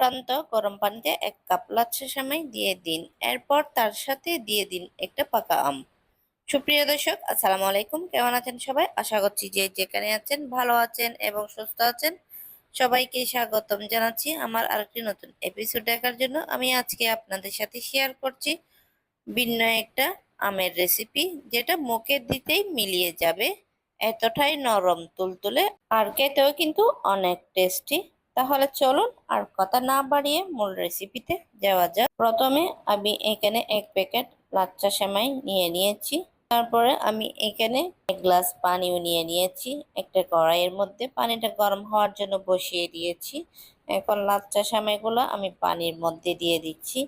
ফুটান্ত গরম পানিতে এক কাপ লাচ্ছা সেমাই দিয়ে দিন। এরপর তার সাথে দিয়ে দিন একটা পাকা আম। সুপ্রিয় দর্শক, আসসালামু আলাইকুম। কেমন আছেন সবাই? আশা করছি যে যেখানে আছেন ভালো আছেন এবং সুস্থ আছেন। সবাইকে স্বাগতম জানাচ্ছি আমার আরেকটি নতুন এপিসোড দেখার জন্য। আমি আজকে আপনাদের সাথে শেয়ার করছি ভিন্ন একটা আমের রেসিপি যেটা মুখে দিতেই মিলিয়ে যাবে, এতটাই নরম, তুলতুলে, আর খেতেও কিন্তু অনেক টেস্টি তাহলে চলুন আর কথা না বাড়িয়ে মূল রেসিপিতে যাওয়া যাক। প্রথমে আমি এখানে এক প্যাকেট লাচ্চা সেমাই নিয়ে নিয়েছি। তারপরে আমি এখানে এক গ্লাস পানিও নিয়ে নিয়েছি। একটা কড়াইয়ের মধ্যে পানিটা গরম হওয়ার জন্য বসিয়ে দিয়েছি। এখন লাচ্চা সেমাইগুলো আমি পানির মধ্যে দিয়ে দিচ্ছি।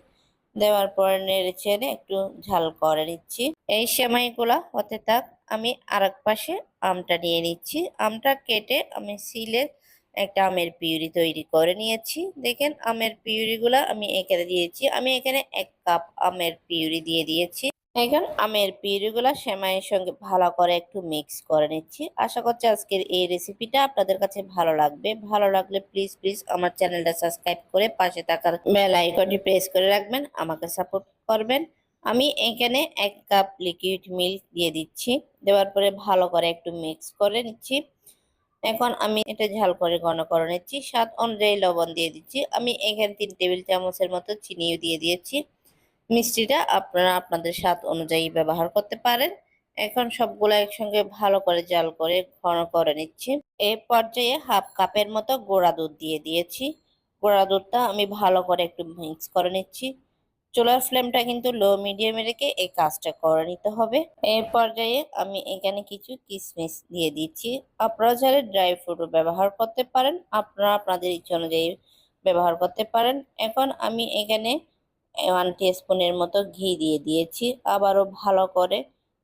দেওয়ার পরে নেড়ে চেড়ে একটু ঝাল করে নিচ্ছি। এই সেমাইগুলা হতে থাক, আমি আরেক পাশে আমটা নিয়ে নিচ্ছি। আমটা কেটে আমি সিলে একটা আমের পিউরি তৈরি করে নিয়েছি। দেখেন আমের পিউরিগুলা আমি এখানে দিয়েছি। আমি এখানে এক কাপ আমের পিউরি দিয়ে দিয়েছি। এখন আমের পিউরিগুলা সেমাইয়ের সঙ্গে ভালো করে একটু মিক্স করে নিচ্ছি। আশা করছি আজকের এই রেসিপিটা আপনাদের কাছে ভালো লাগবে। ভালো লাগলে প্লিজ প্লিজ আমার চ্যানেলটা সাবস্ক্রাইব করে পাশে থাকার বেল আইকনটি প্রেস করে রাখবেন। আমাকে সাপোর্ট করবেন। আমি এখানে এক কাপ লিকুইড মিল্ক দিয়ে দিচ্ছি। দেওয়ার পরে ভালো করে একটু মিক্স করে নিচ্ছি। এখন আমি এটা ঝাল করে ঘন করে নিচ্ছি। স্বাদ অনুযায়ী লবণ দিয়ে দিচ্ছি। আমি এখানে তিন টেবিল চামচের মতো চিনিও দিয়ে দিয়েছি। মিষ্টিটা আপনারা আপনাদের স্বাদ অনুযায়ী ব্যবহার করতে পারেন। এখন সবগুলো একসঙ্গে ভালো করে জাল করে ঘন করে নিচ্ছি। এই পর্যায়ে হাফ কাপের মতো গোড়া দুধ দিয়ে দিয়েছি। গোড়া দুধটা আমি ভালো করে একটু মিক্স করে নিচ্ছি। চুলার ফ্লেমটা কিন্তু লো মিডিয়ামে রেখে এই কাজটা করে নিতে হবে। এই পর্যায়ে আমি এখানে কিছু কিশমিশ দিয়ে দিচ্ছি। আপনারা চাইলে ড্রাই ফ্রুটও ব্যবহার করতে পারেন। আপনারা আপনাদের ইচ্ছে অনুযায়ী ব্যবহার করতে পারেন। এখন আমি এখানে ওয়ান স্পুনের মতো ঘি দিয়ে দিয়েছি। আবারও ভালো করে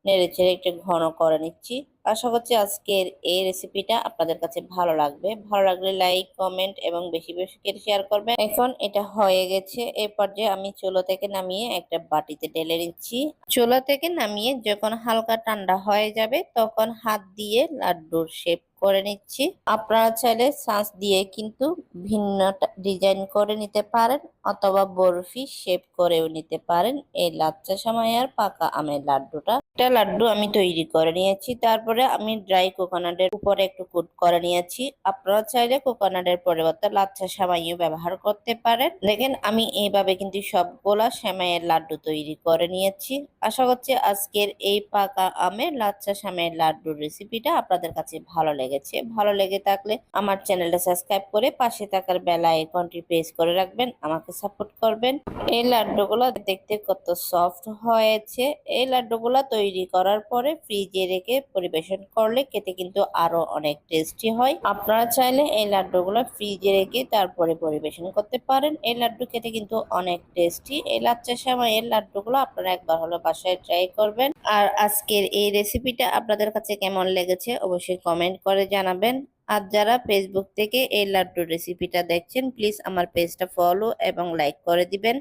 নেড়ে চেড়ে একটু ঘন করে নিচ্ছি। আশা করছি আজকের এই রেসিপিটা আপনাদের কাছে ভালো লাগবে। ভালো লাগলে লাইক কমেন্ট এবং বেশি বেশি করে শেয়ার করবেন। এখন এটা হয়ে গেছে। এই পর্যায়ে আমি চুলো থেকে নামিয়ে একটা বাটিতে ঢেলে নিচ্ছি। চুলো থেকে নামিয়ে যখন হালকা ঠান্ডা হয়ে যাবে, তখন হাত দিয়ে লাড্ডুর শেপ করে নিচ্ছি। আপনারা চাইলে সাঁচ দিয়ে কিন্তু ভিন্ন ডিজাইন করে নিতে পারেন। অথবা বরফি শেপ করেও নিতে পারেন। এই লাচ্চা সময়ের পাকা আমের লাড্ডুটা। একটা লাড্ডু আমি তৈরি করে নিয়েছি। তারপরে আমি ড্রাই কোকোনাটের উপরে একটু কুট করে নিয়েছি। আপনারা চাইলে কোকোনাটের পরিবর্তে লাচ্চা সেমাইও ব্যবহার করতে পারেন। দেখেন, আমি এইভাবে কিন্তু সবগুলা সেমাইয়ের লাড্ডু তৈরি করে নিয়েছি। আশা করছি আজকের এই পাকা আমের লাচ্চা সামাইয়ের লাড্ডুর রেসিপিটা আপনাদের কাছে ভালো লেগেছে। ভালো লেগে থাকলে আমার চ্যানেলটা সাবস্ক্রাইব করে পাশে থাকার বেলা আইকনটি প্রেস করে রাখবেন। আমাকে সাপোর্ট করবেন। এই লাড্ডুগুলো দেখতে কত সফট হয়েছে। এই লাড্ডুগুলো তৈরি করার পরে ফ্রিজে রেখে পরিবেশন করলে খেতে কিন্তু আরও অনেক টেস্টি হয়। আপনারা চাইলে এই লাড্ডুগুলো ফ্রিজে রেখে তারপরে পরিবেশন করতে পারেন। এই লাড্ডু খেতে কিন্তু অনেক টেস্টি এই লাচ্চা সময় এই লাড্ডুগুলো আপনারা একবার হলো বাসায় ট্রাই করবেন। আর আজকের এই রেসিপিটা আপনাদের কাছে কেমন লেগেছে অবশ্যই কমেন্ট করে জানাবেন। আর যারা ফেসবুক থেকে এই লাড্ডুর রেসিপিটা দেখছেন প্লিজ আমার পেজটা ফলো এবং লাইক করে দিবেন।